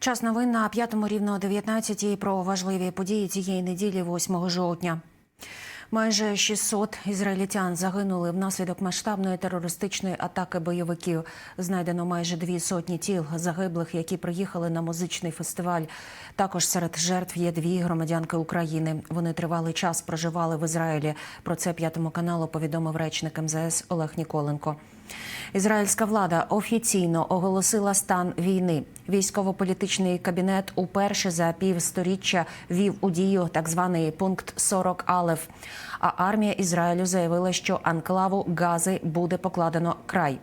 Час новин на п'ятому рівно о 19 про важливі події цієї неділі, 8 жовтня. Майже 600 ізраїльтян загинули внаслідок масштабної терористичної атаки бойовиків. Знайдено майже дві сотні тіл загиблих, які приїхали на музичний фестиваль. Також серед жертв є дві громадянки України. Вони тривалий час проживали в Ізраїлі. Про це п'ятому каналу повідомив речник МЗС Олег Ніколенко. Ізраїльська влада офіційно оголосила стан війни. Військово-політичний кабінет уперше за півсторіччя вів у дію так званий пункт 40 Алеф. А армія Ізраїлю заявила, що анклаву Гази буде покладено край.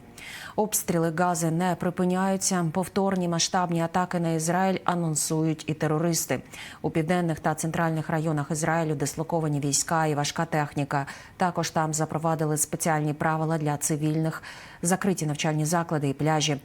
Обстріли Гази не припиняються. Повторні масштабні атаки на Ізраїль анонсують і терористи. У південних та центральних районах Ізраїлю дислоковані війська і важка техніка. Також там запровадили спеціальні правила для цивільних, закриті навчальні заклади і пляжі.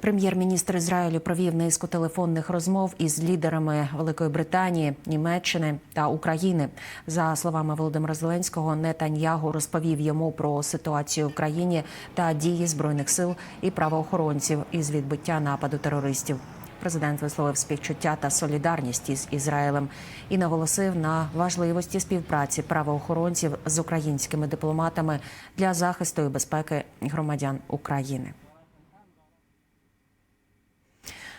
Прем'єр-міністр Ізраїлю провів низку телефонних розмов із лідерами Великої Британії, Німеччини та України. За словами Володимира Зеленського, Нетаньягу розповів йому про ситуацію в країні та дії збройних сил і правоохоронців із відбиття нападу терористів. Президент висловив співчуття та солідарність із Ізраїлем і наголосив на важливості співпраці правоохоронців з українськими дипломатами для захисту і безпеки громадян України.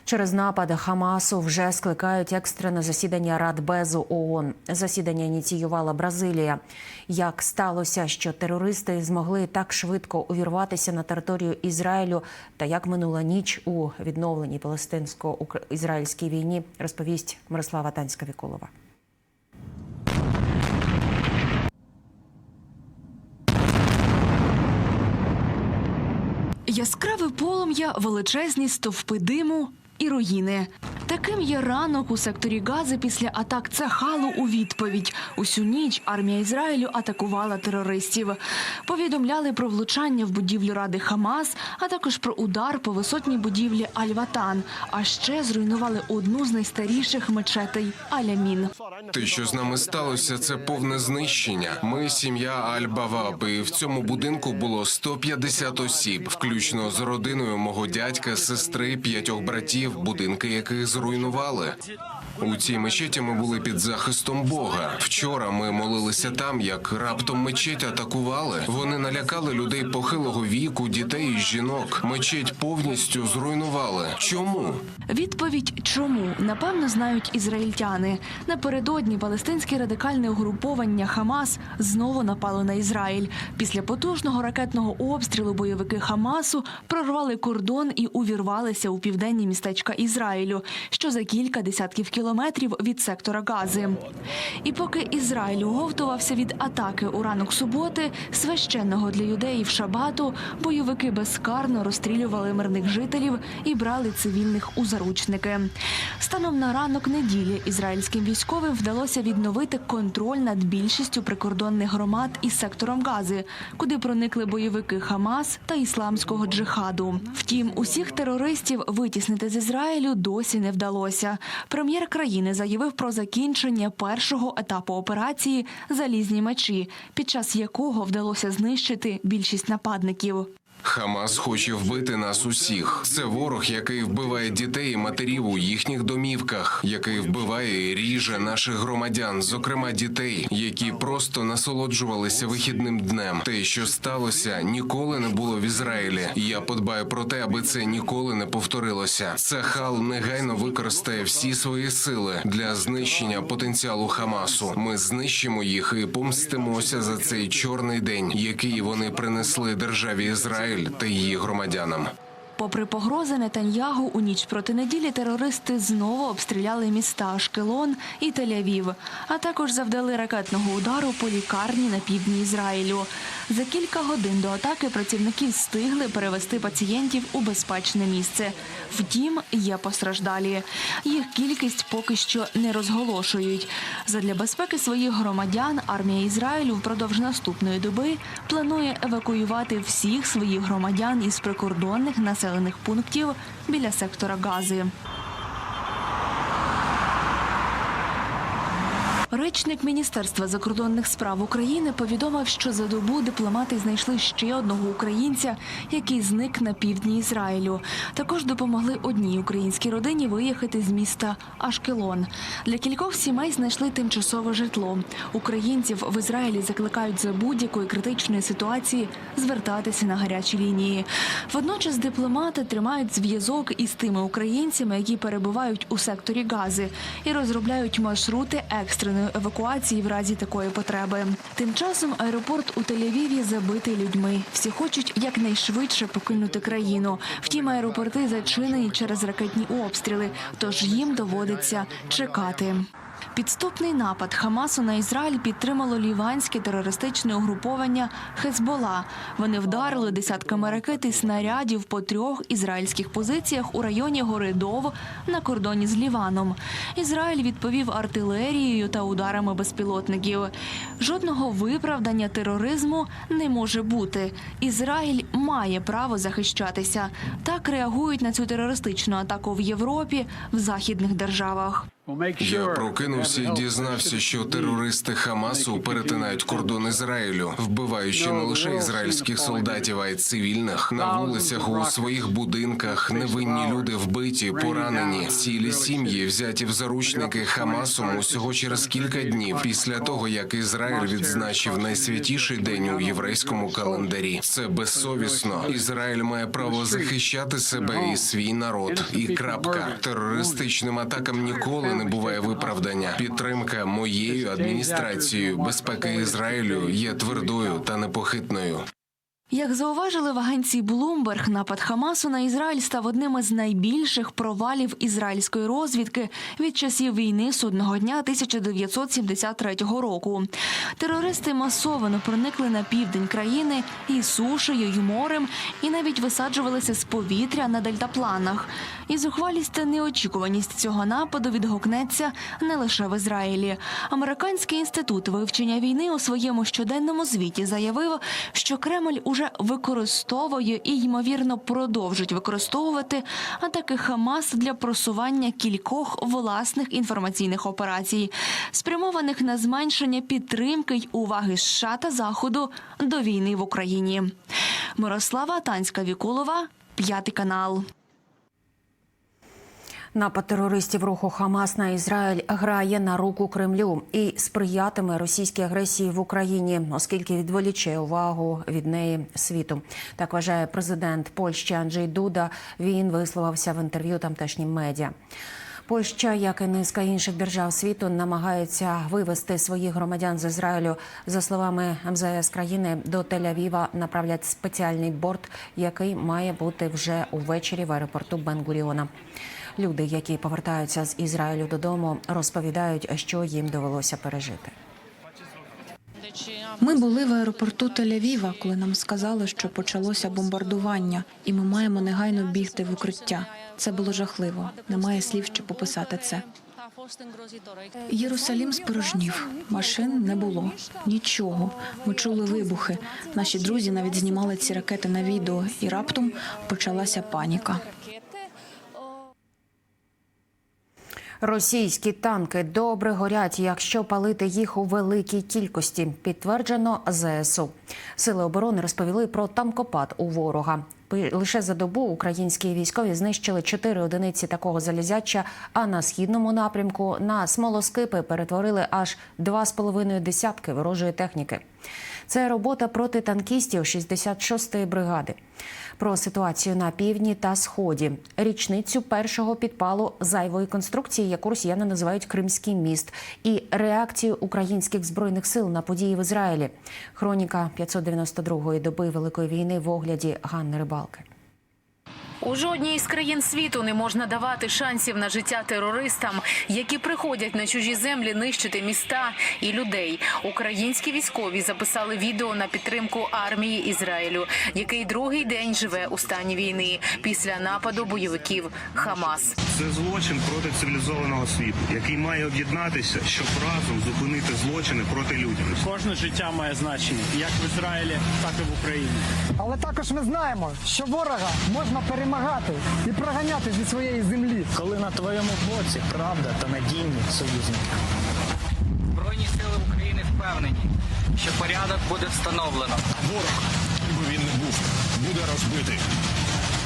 Через напади Хамасу вже скликають екстрене засідання Радбезу ООН. Засідання ініціювала Бразилія. Як сталося, що терористи змогли так швидко увірватися на територію Ізраїлю, та як минула ніч у відновленій палестинсько-ізраїльській війні, розповість Мирослава Танська Віколова. Яскраве полум'я, величезні стовпи диму і руїни. Таким є ранок у секторі Гази після атак Цахалу у відповідь. Усю ніч армія Ізраїлю атакувала терористів. Повідомляли про влучання в будівлю ради Хамас, а також про удар по висотній будівлі Аль-Ватан. А ще зруйнували одну з найстаріших мечетей Алямін. Те, що з нами сталося, це повне знищення. Ми сім'я Аль-Баваб, і в цьому будинку було 150 осіб, включно з родиною мого дядька, сестри, п'ятьох братів, будинки яких зруйнували. У цій мечеті ми були під захистом Бога. Вчора ми молилися там, як раптом мечеть атакували. Вони налякали людей похилого віку, дітей і жінок. Мечеть повністю зруйнували. Чому? Відповідь чому напевно знають ізраїльтяни. Напередодні палестинське радикальне угруповання Хамас знову напало на Ізраїль. Після потужного ракетного обстрілу бойовики Хамасу прорвали кордон і увірвалися у південні містечка Ізраїлю, що за кілька десятків кілометрів від сектора Гази. І поки Ізраїль оговтувався від атаки у ранок суботи, священного для юдеїв шабату, бойовики безкарно розстрілювали мирних жителів і брали цивільних у заручники. Станом на ранок неділі ізраїльським військовим вдалося відновити контроль над більшістю прикордонних громад із сектором Гази, куди проникли бойовики Хамас та ісламського джихаду. Втім, усіх терористів витіснити з Ізраїлю досі не вдалося. Прем'єр країни заявив про закінчення першого етапу операції Залізні мечі, під час якого вдалося знищити більшість нападників. Хамас хоче вбити нас усіх. Це ворог, який вбиває дітей і матерів у їхніх домівках, який вбиває і ріже наших громадян, зокрема дітей, які просто насолоджувалися вихідним днем. Те, що сталося, ніколи не було в Ізраїлі. Я подбаю про те, аби це ніколи не повторилося. Сахал негайно використає всі свої сили для знищення потенціалу Хамасу. Ми знищимо їх і помстимося за цей чорний день, який вони принесли державі Ізраїль та її громадянам. Попри погрози Нетаньягу, у ніч проти неділі терористи знову обстріляли міста Ашкелон і Тель-Авів, а також завдали ракетного удару по лікарні на півдні Ізраїлю. За кілька годин до атаки працівники встигли перевести пацієнтів у безпечне місце. Втім, є постраждалі. Їх кількість поки що не розголошують. Задля безпеки своїх громадян армія Ізраїлю впродовж наступної доби планує евакуювати всіх своїх громадян із прикордонних населених пунктів біля сектора Гази. Речник Міністерства закордонних справ України повідомив, що за добу дипломати знайшли ще одного українця, який зник на півдні Ізраїлю. Також допомогли одній українській родині виїхати з міста Ашкелон. Для кількох сімей знайшли тимчасове житло. Українців в Ізраїлі закликають за будь-якої критичної ситуації звертатися на гарячі лінії. Водночас дипломати тримають зв'язок із тими українцями, які перебувають у секторі Гази, і розробляють маршрути екстреної евакуації в разі такої потреби. Тим часом аеропорт у Тель-Авіві забитий людьми. Всі хочуть якнайшвидше покинути країну. Втім, аеропорти зачинені через ракетні обстріли, тож їм доводиться чекати. Підступний напад Хамасу на Ізраїль підтримало ліванське терористичне угруповання Хезбола. Вони вдарили десятками ракет і снарядів по трьох ізраїльських позиціях у районі гори Дов на кордоні з Ліваном. Ізраїль відповів артилерією та ударами безпілотників. Жодного виправдання тероризму не може бути. Ізраїль має право захищатися. Так реагують на цю терористичну атаку в Європі, в західних державах. Я прокинувся і дізнався, що терористи Хамасу перетинають кордон Ізраїлю, вбиваючи не лише ізраїльських солдатів, а й цивільних. На вулицях у своїх будинках. Невинні люди вбиті, поранені. Цілі сім'ї взяті в заручники Хамасом усього через кілька днів після того, як Ізраїль відзначив найсвятіший день у єврейському календарі. Це безсовісно. Ізраїль має право захищати себе і свій народ. І крапка. терористичним атакам ніколи не буває виправдання. Підтримка моєю адміністрацією безпеки Ізраїлю є твердою та непохитною. Як зауважили в агенції Bloomberg, напад Хамасу на Ізраїль став одним із найбільших провалів ізраїльської розвідки від часів війни судного дня 1973 року. Терористи масово проникли на південь країни і сушею, і морем, і навіть висаджувалися з повітря на дельтапланах. І зухвалість та неочікуваність цього нападу відгукнеться не лише в Ізраїлі. Американський інститут вивчення війни у своєму щоденному звіті заявив, що Кремль уже використовує і ймовірно продовжить використовувати атаки Хамас для просування кількох власних інформаційних операцій, спрямованих на зменшення підтримки й уваги США та Заходу до війни в Україні. Мирослава Танська Вікулова, п'ятий канал. Напад терористів руху Хамас на Ізраїль грає на руку Кремлю і сприятиме російській агресії в Україні, оскільки відволіче увагу від неї світу. Так вважає президент Польщі Анджей Дуда. Він висловився в інтерв'ю тамтешнім медіа. Польща, як і низка інших держав світу, намагається вивести своїх громадян з Ізраїлю. За словами МЗС країни, до Тель-Авіва направлять спеціальний борт, який має бути вже увечері в аеропорту Бен-Гуріона. Люди, які повертаються з Ізраїлю додому, розповідають, що їм довелося пережити. Ми були в аеропорту Тель-Авіва, коли нам сказали, що почалося бомбардування, і ми маємо негайно бігти в укриття. Це було жахливо. Немає слів, щоб описати це. Єрусалім спорожнів, машин не було, нічого. Ми чули вибухи. Наші друзі навіть знімали ці ракети на відео, і раптом почалася паніка. Російські танки добре горять, якщо палити їх у великій кількості. Підтверджено ЗСУ. Сили оборони розповіли про танкопад у ворога. Лише за добу українські військові знищили чотири одиниці такого залізяча. А на східному напрямку на смолоскипи перетворили аж два з половиною десятки ворожої техніки. Це робота проти танкістів 66-ї бригади. Про ситуацію на півдні та сході, річницю першого підпалу зайвої конструкції, яку росіяни називають Кримський міст, і реакцію українських збройних сил на події в Ізраїлі. Хроніка 592-ї доби Великої війни в огляді Ганни Рибалки. У жодній із країн світу не можна давати шансів на життя терористам, які приходять на чужі землі нищити міста і людей. Українські військові записали відео на підтримку армії Ізраїлю, який другий день живе у стані війни після нападу бойовиків Хамас. Це злочин проти цивілізованого світу, який має об'єднатися, щоб разом зупинити злочини проти людяності. Кожне життя має значення як в Ізраїлі, так і в Україні. Але також ми знаємо, що ворога можна перемагати і проганяти зі своєї землі. Коли на твоєму боці правда та надійні союзники. Збройні сили України впевнені, що порядок буде встановлено. Ворог, ніби він не був, буде розбитий.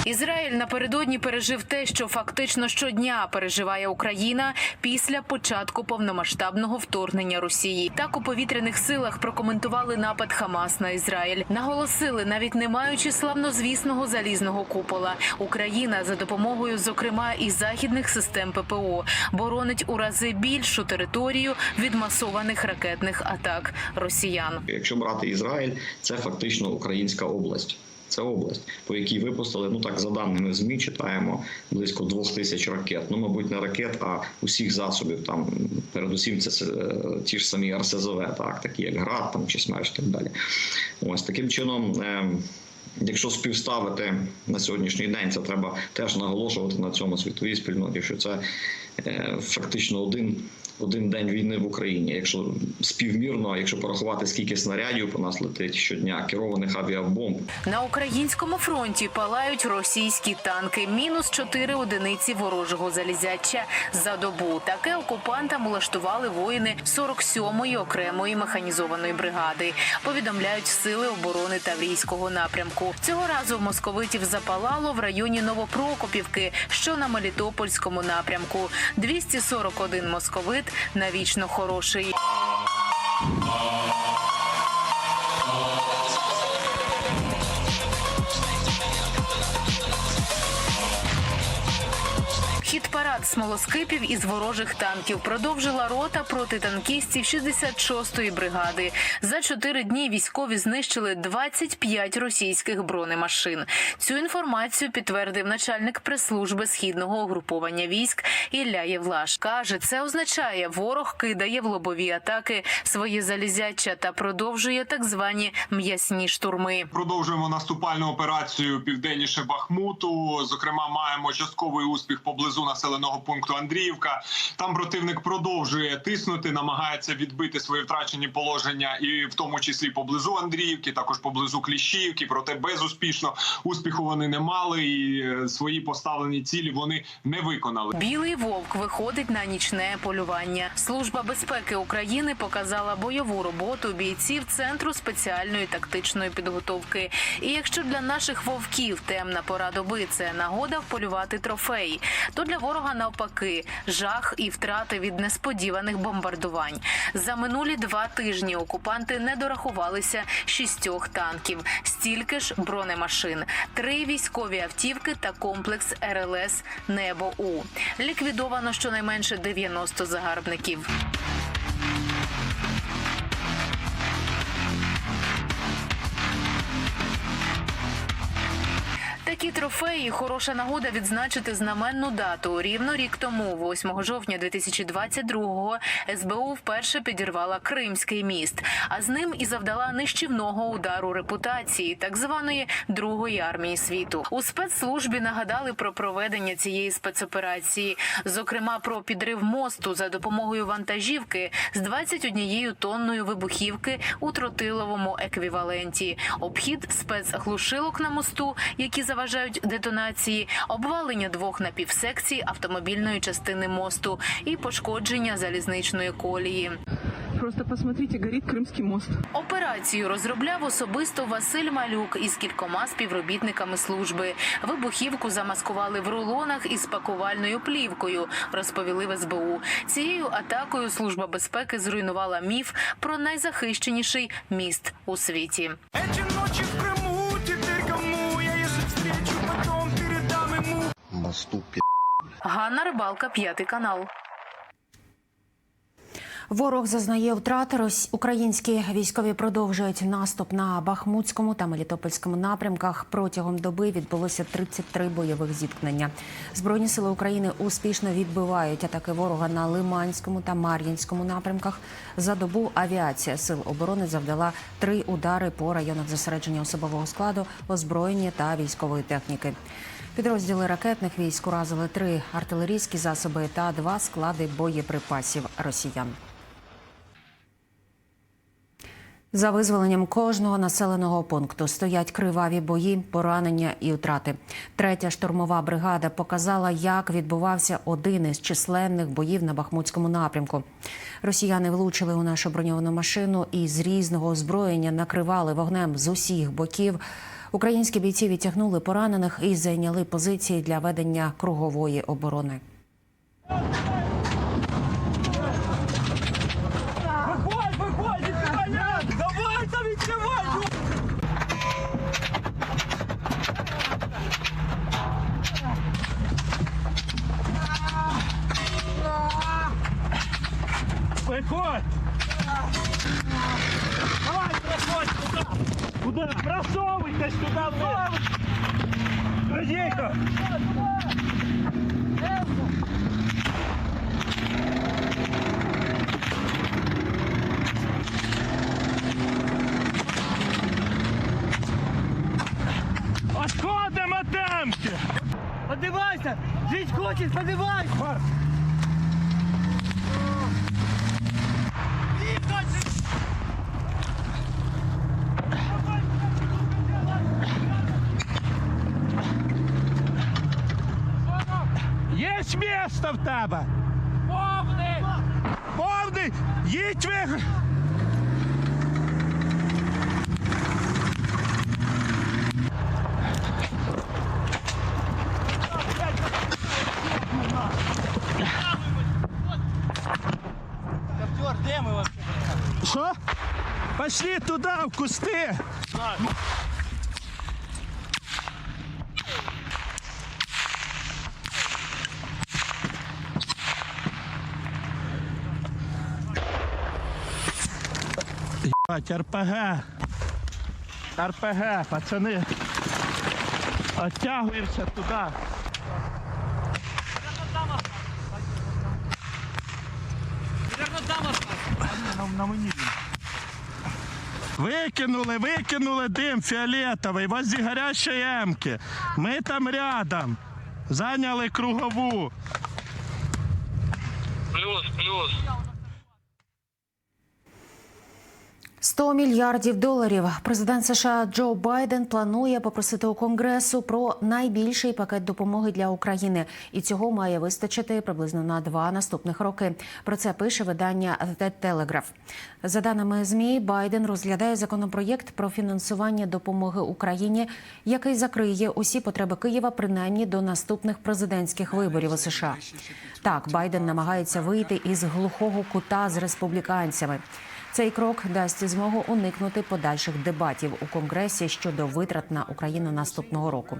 Ізраїль напередодні пережив те, що фактично щодня переживає Україна після початку повномасштабного вторгнення Росії. Так у повітряних силах прокоментували напад Хамас на Ізраїль. Наголосили, навіть не маючи славнозвісного залізного купола, Україна за допомогою, зокрема, і західних систем ППО, боронить у рази більшу територію від масованих ракетних атак росіян. Якщо брати Ізраїль, це фактично українська область. Це область, по якій випустили, ну так за даними ЗМІ, читаємо близько двох тисяч ракет. Ну, мабуть, не ракет, а усіх засобів. Там передусім це е, ті ж самі РСЗВ, так такі як ГРАД там чи СМЕРШ, і так далі. Ось таким чином. Е, Якщо співставити на сьогоднішній день, це треба теж наголошувати на цьому світовій спільноті, що це е, фактично один, один день війни в Україні. Якщо співмірно, якщо порахувати скільки снарядів по нас летить щодня, керованих авіабомб, На українському фронті палають російські танки. Мінус 4 одиниці ворожого залізяча за добу. Таке окупантам улаштували воїни 47-ї окремої механізованої бригади. Повідомляють сили оборони Таврійського напрямку. Цього разу московитів запалало в районі Новопрокопівки, що на Мелітопольському напрямку. 241 московит навічно хороший. Парад смолоскипів із ворожих танків продовжила рота протитанкістів 66-ї бригади. За чотири дні військові знищили 25 російських бронемашин. Цю інформацію підтвердив начальник прес-служби східного угруповання військ Ілля Євлаш. каже, це означає, ворог кидає в лобові атаки свої залізяча та продовжує так звані м'ясні штурми. Продовжуємо наступальну операцію південніше Бахмуту. Зокрема, маємо частковий успіх поблизу населеного пункту Андріївка. Там противник продовжує тиснути, намагається відбити свої втрачені положення, і в тому числі поблизу Андріївки, також поблизу Кліщіївки. Проте безуспішно успіху вони не мали, і е, свої поставлені цілі вони не виконали. Білий вовк виходить на нічне полювання. Служба безпеки України показала бойову роботу бійців центру спеціальної тактичної підготовки. І якщо для наших вовків темна пора доби це нагода вполювати трофей, то для ворога навпаки жах і втрати від несподіваних бомбардувань. За минулі два тижні окупанти не дорахувалися шістьох танків, стільки ж бронемашин, три військові автівки та комплекс РЛС Небо У ліквідовано щонайменше 90 загарбників. Такі трофеї хороша нагода відзначити знаменну дату. Рівно рік тому, 8 жовтня 2022-го, СБУ вперше підірвала Кримський міст, а з ним і завдала нищівного удару репутації так званої другої армії світу. У спецслужбі нагадали про проведення цієї спецоперації, зокрема про підрив мосту за допомогою вантажівки з 21 тонною вибухівки у тротиловому еквіваленті, обхід спецглушилок на мосту, які заважають детонації, обвалення двох напівсекцій автомобільної частини мосту і пошкодження залізничної колії. Просто посмотрите, горит Крымский мост. Операцію розробляв особисто Василь Малюк із кількома співробітниками служби. Вибухівку замаскували в рулонах із пакувальною плівкою, розповіли в СБУ. Цією атакою служба безпеки зруйнувала міф про найзахищеніший міст у світі. Мосту Ганна Рибалка, п'ятий канал. Ворог зазнає втрат. Українські військові продовжують наступ на Бахмутському та Мелітопольському напрямках. Протягом доби відбулося 33 бойових зіткнення. Збройні сили України успішно відбивають атаки ворога на Лиманському та Мар'їнському напрямках. За добу авіація сил оборони завдала три удари по районах зосередження особового складу, озброєння та військової техніки. Підрозділи ракетних військ уразили три артилерійські засоби та два склади боєприпасів росіян. За визволенням кожного населеного пункту стоять криваві бої, поранення і втрати. Третя штурмова бригада показала, як відбувався один із численних боїв на Бахмутському напрямку. Росіяни влучили у нашу броньовану машину і з різного озброєння накривали вогнем з усіх боків. Українські бійці відтягнули поранених і зайняли позиції для ведення кругової оборони. Виходь! Давай, проходь сюди! Куди? Просовуйтесь туди вниз! Радійко! Отходимо темки! Подивайся! Жить хочеш, подивайся! Місто в тебе! Повний! Повний! Їдь ви! Що? Пошли туди, в кусти! РПГ. РПГ, пацани. Оттягуємося туди. На, мені. Викинули, викинули дим фіолетовий возле гарячої емки. Ми там рядом. Зайняли кругову. 100 мільярдів доларів. Президент США Джо Байден планує попросити у Конгресу про найбільший пакет допомоги для України, і цього має вистачити приблизно на два наступних роки. Про це пише видання The Telegraph. За даними змі, Байден розглядає законопроєкт про фінансування допомоги Україні, який закриє усі потреби Києва принаймні до наступних президентських виборів у США. Так, Байден намагається вийти із глухого кута з республіканцями. Цей крок дасть змогу уникнути подальших дебатів у конгресі щодо витрат на Україну наступного року.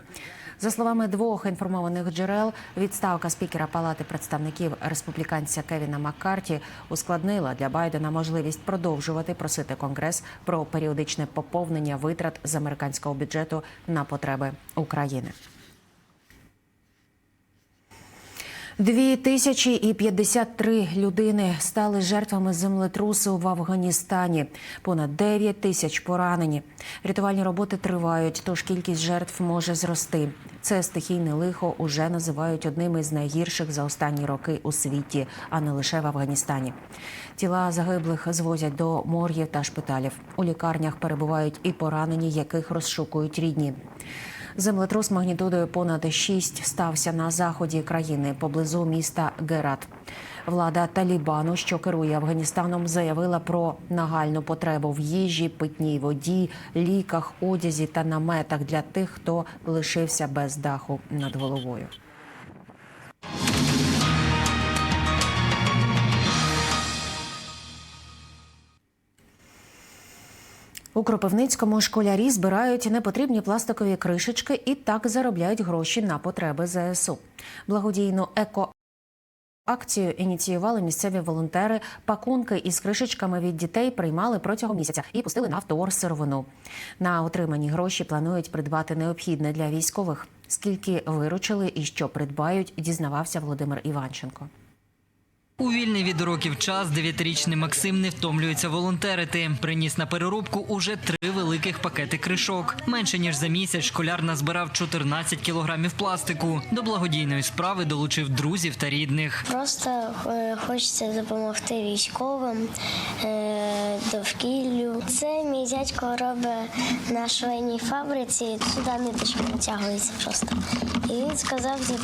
За словами двох інформованих джерел, відставка спікера Палати представників республіканця Кевіна Маккарті ускладнила для Байдена можливість продовжувати просити конгрес про періодичне поповнення витрат з американського бюджету на потреби України. 2053 людини стали жертвами землетрусу в Афганістані. Понад 9 тисяч поранені. Рятувальні роботи тривають, тож кількість жертв може зрости. Це стихійне лихо уже називають одним із найгірших за останні роки у світі, а не лише в Афганістані. Тіла загиблих звозять до моргів та шпиталів. У лікарнях перебувають і поранені, яких розшукують рідні. Землетрус магнітудою понад 6 стався на заході країни поблизу міста Герат. Влада Талібану, що керує Афганістаном, заявила про нагальну потребу в їжі, питній воді, ліках, одязі та наметах для тих, хто лишився без даху над головою. У Кропивницькому школярі збирають непотрібні пластикові кришечки і так заробляють гроші на потреби ЗСУ. Благодійну еко. Акцію ініціювали місцеві волонтери. Пакунки із кришечками від дітей приймали протягом місяця і пустили на автовор сировину. На отримані гроші планують придбати необхідне для військових. Скільки виручили і що придбають, дізнавався Володимир Іванченко. У вільний від уроків час дев'ятирічний Максим не втомлюється волонтерити. Приніс на переробку уже три великих пакети кришок. Менше ніж за місяць школяр назбирав 14 кілограмів пластику. До благодійної справи долучив друзів та рідних. Просто е, хочеться допомогти військовим, е, довкіллю. Це мій дядько робить на швейній фабриці. Сюди ниточка натягується просто. І він сказав: типу,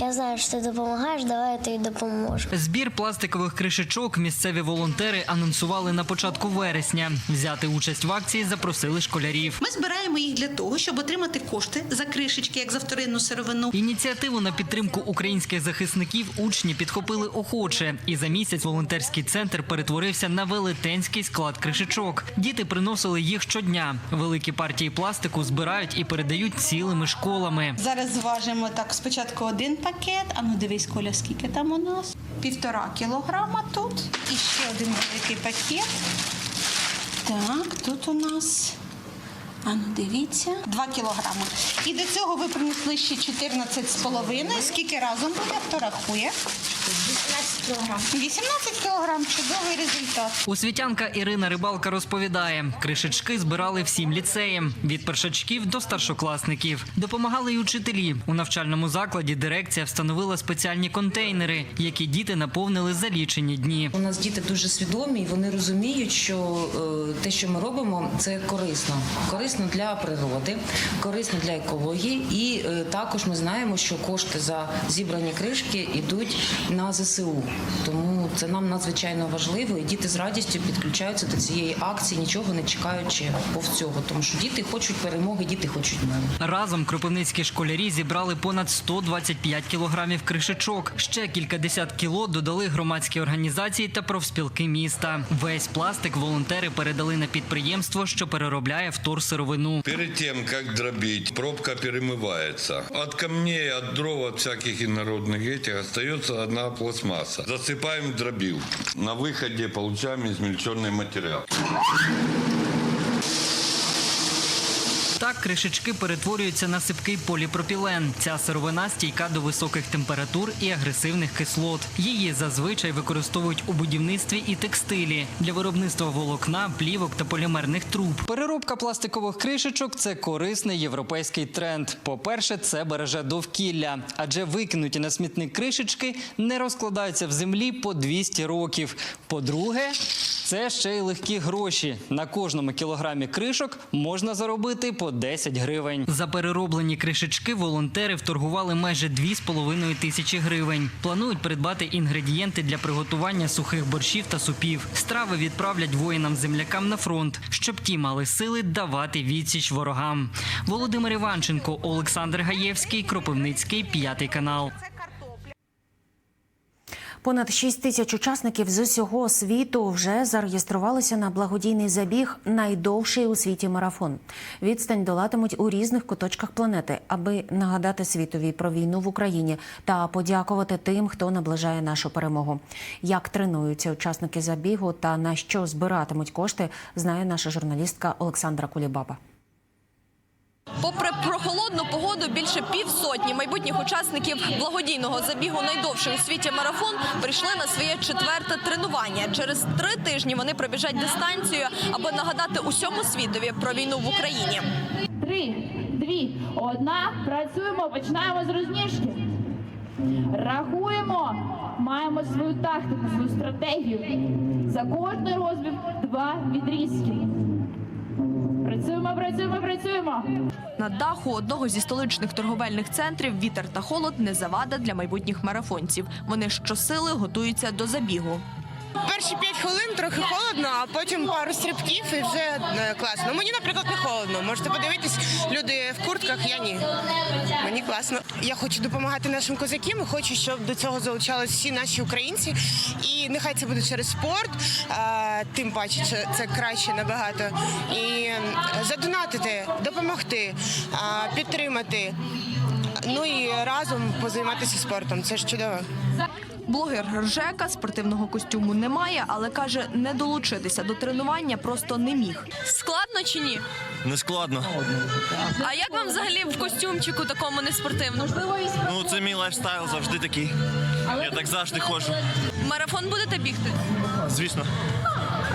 я знаю, що ти допомагаєш, давай я тобі допоможу. Збір пластикових кришечок місцеві волонтери анонсували на початку вересня. Взяти участь в акції запросили школярів. Ми збираємо їх для того, щоб отримати кошти за кришечки, як за вторинну сировину. Ініціативу на підтримку українських захисників учні підхопили охоче, і за місяць волонтерський центр перетворився на велетенський склад кришечок. Діти приносили їх щодня. Великі партії пластику збирають і передають цілими школами. Зараз зважимо так спочатку один пакет. А ну дивись, Коля, скільки там у нас? Півтора кілограма тут. І ще один великий пакет. Так, тут у нас. А ну дивіться, 2 кілограми. І до цього ви принесли ще 14,5. Скільки разом буде? Хто рахує? 18 кілограм. 18 кілограм. Чудовий результат. Освітянка Ірина Рибалка розповідає, кришечки збирали всім ліцеям від першачків до старшокласників. Допомагали й учителі. У навчальному закладі дирекція встановила спеціальні контейнери, які діти наповнили за лічені дні. У нас діти дуже свідомі, і вони розуміють, що е, те, що ми робимо, це корисно. Корисно для природи, корисно для екології. І е, також ми знаємо, що кошти за зібрані кришки йдуть на ЗСУ. Тому це нам надзвичайно важливо. І діти з радістю підключаються до цієї акції, нічого не чекаючи повз цього. Тому що діти хочуть перемоги, діти хочуть миру. Разом кропивницькі школярі зібрали понад 125 кілограмів кришечок. Ще кількадесят кіло додали громадські організації та профспілки міста. Весь пластик волонтери передали на підприємство, що переробляє вторсировину. Перед тем, как дробить, пробка перемывается. От камней, от дров, от всяких инородных этих остается одна пластмасса. Засыпаем в дробилку. На выходе получаем измельченный материал. Кришечки перетворюються на сипкий поліпропілен. Ця сировина стійка до високих температур і агресивних кислот. Її зазвичай використовують у будівництві і текстилі для виробництва волокна, плівок та полімерних труб. Переробка пластикових кришечок це корисний європейський тренд. По-перше, це береже довкілля, адже викинуті на смітник кришечки не розкладаються в землі по 200 років. По-друге, це ще й легкі гроші. На кожному кілограмі кришок можна заробити по 10 гривень. За перероблені кришечки волонтери вторгували майже 2,5 тисячі гривень. Планують придбати інгредієнти для приготування сухих борщів та супів. Страви відправлять воїнам-землякам на фронт, щоб ті мали сили давати відсіч ворогам. Володимир Іванченко, Олександр Гаєвський, Кропивницький, п'ятий канал. Понад 6 тисяч учасників з усього світу вже зареєструвалися на благодійний забіг найдовший у світі марафон. Відстань долатимуть у різних куточках планети, аби нагадати світові про війну в Україні та подякувати тим, хто наближає нашу перемогу. Як тренуються учасники забігу та на що збиратимуть кошти, знає наша журналістка Олександра Кулібаба. Попри прохолодну погоду, більше півсотні майбутніх учасників благодійного забігу найдовший у світі марафон прийшли на своє четверте тренування. Через три тижні вони пробіжать дистанцію, аби нагадати усьому світові про війну в Україні. Три, дві, одна. Працюємо, починаємо з розніжки. Рахуємо. Маємо свою тактику, свою стратегію. За кожний розбіг два відрізки. Працюємо, працюємо, працюємо. На даху одного зі столичних торговельних центрів вітер та холод не завада для майбутніх марафонців. Вони щосили готуються до забігу. Перші п'ять хвилин трохи холодно, а потім пару стрибків і вже е, класно. Ну, Мені, наприклад, не холодно. Можете подивитись, люди в куртках, я ні. Мені класно. Я хочу допомагати нашим козакам. і Хочу, щоб до цього залучались всі наші українці. І нехай це буде через спорт, тим паче це, це краще набагато. І задонатити, допомогти, підтримати. Ну і разом позайматися спортом. Це ж чудово. Блогер Ржека спортивного костюму немає, але каже, не долучитися до тренування просто не міг. Складно чи ні? Не складно. А як вам взагалі в костюмчику такому неспортивному? Ну, це мій лайфстайл завжди такий. Я так завжди ходжу. Марафон будете бігти? Звісно.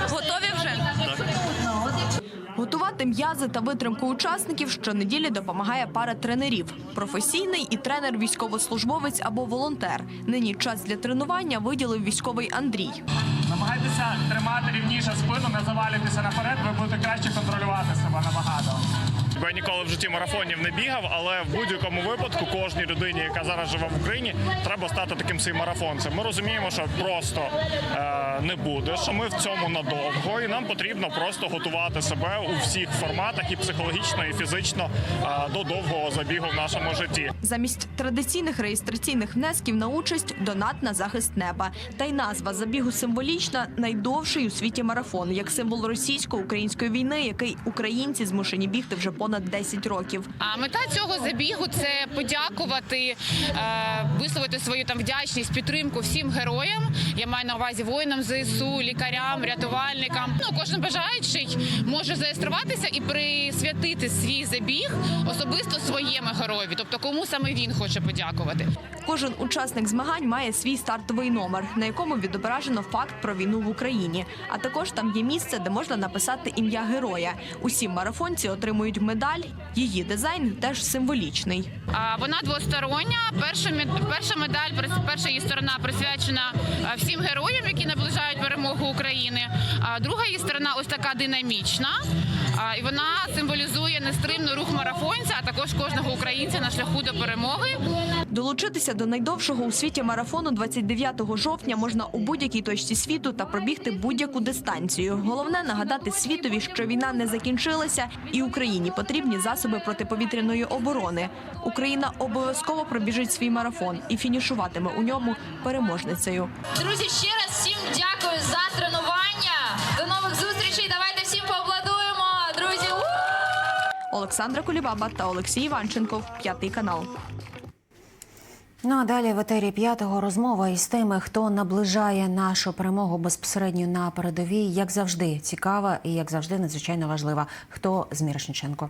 Готові. Готувати м'язи та витримку учасників щонеділі допомагає пара тренерів: професійний і тренер-військовослужбовець або волонтер. Нині час для тренування виділив військовий Андрій. Намагайтеся тримати рівніше спину, не завалюйтеся наперед, ви будете краще контролювати себе набагато. Бо я ніколи в житті марафонів не бігав, але в будь-якому випадку кожній людині, яка зараз живе в Україні, треба стати таким своїм марафонцем. Ми розуміємо, що просто е, не буде, що ми в цьому надовго, і нам потрібно просто готувати себе у всіх форматах і психологічно, і фізично е, до довгого забігу в нашому житті. Замість традиційних реєстраційних внесків на участь донат на захист неба. Та й назва забігу символічна найдовший у світі марафон, як символ російсько-української війни, який українці змушені бігти вже понад 10 років. А мета цього забігу це подякувати, е, висловити свою там вдячність, підтримку всім героям. Я маю на увазі воїнам ЗСУ, лікарям, рятувальникам. Ну кожен бажаючий може зареєструватися і присвятити свій забіг особисто своєму героєві, тобто кому саме він хоче подякувати. Кожен учасник змагань має свій стартовий номер, на якому відображено факт про війну в Україні. А також там є місце, де можна написати ім'я героя. Усі марафонці отримують медаль. Її дизайн теж символічний. Вона двостороння. Перша перша медаль, перша її сторона присвячена всім героям, які наближають перемогу України. А друга її сторона ось така динамічна. А, І вона символізує нестримний рух марафонця, а також кожного українця на шляху до перемоги. Долучитися до найдовшого у світі марафону 29 жовтня можна у будь-якій точці світу та пробігти будь-яку дистанцію. Головне нагадати світові, що війна не закінчилася, і Україні потрібні засоби протиповітряної оборони. Україна обов'язково пробіжить свій марафон і фінішуватиме у ньому переможницею. Друзі, ще раз всім дякую за тренування. Олександра Кулібаба та Олексій Іванченко, п'ятий канал. Ну а далі в етері п'ятого розмова із тими, хто наближає нашу перемогу безпосередньо на передовій, як завжди, цікава і як завжди надзвичайно важлива. Хто з Мірошниченко?